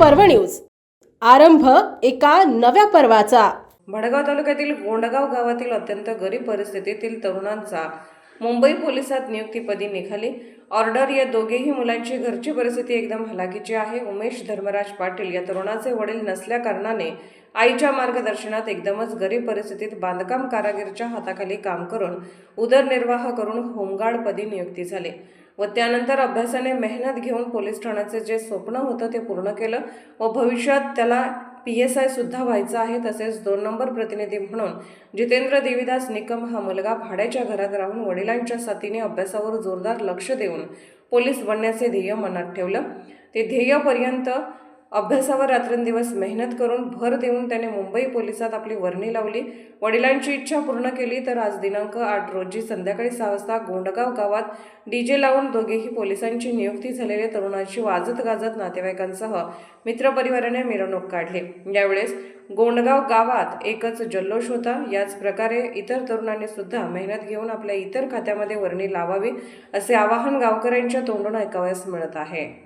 पर्व न्यूज. आरंभ एका नव्या पर्वाचा. भडगाव तालुक्यातील गोंडगाव गावातील अत्यंत गरीब परिस्थितीतील तरुणांचा मुंबई पोलिसात नियुक्तीपदी निघाली. ऑर्डर या दोघेही मुलांची घरची परिस्थिती एकदम हलाखीची आहे. उमेश धर्मराज पाटील या तरुणाचे वडील नसल्या कारणाने आईच्या मार्गदर्शनात एकदमच गरीब परिस्थितीत बांधकाम कारागीरच्या हाताखाली काम करून उदरनिर्वाह करून होमगार्डपदी नियुक्ती झाली. व त्यानंतर अभ्यासाने मेहनत घेऊन पोलीस ठाण्याचे जे स्वप्न होतं ते पूर्ण केलं व भविष्यात त्याला पी एस आय सुद्धा व्हायचं आहे तसेच दोन नंबर प्रतिनिधी म्हणून जितेंद्र देवीदास निकम हा मुलगा भाड्याच्या घरात राहून वडिलांच्या साथीने अभ्यासावर जोरदार लक्ष देऊन पोलीस बनण्याचे ध्येय मनात ठेवलं. ते ध्येयपर्यंत अभ्यासावर रात्रंदिवस मेहनत करून भर देऊन त्याने मुंबई पोलिसात आपली वर्णी लावली. वडिलांची इच्छा पूर्ण केली तर आज दिनांक आठ रोजी संध्याकाळी सहा वाजता गोंडगाव गावात डीजे लावून दोघेही पोलिसांची नियुक्ती झालेल्या तरुणाची वाजत गाजत नातेवाईकांसह मित्रपरिवाराने मिरवणूक काढली. यावेळेस गोंडगाव गावात एकच जल्लोष होता. याच प्रकारे इतर तरुणांनी सुद्धा मेहनत घेऊन आपल्या इतर खात्यामध्ये वर्णी लावावी असे आवाहन गावकऱ्यांच्या तोंडून ऐकावयास मिळत आहे.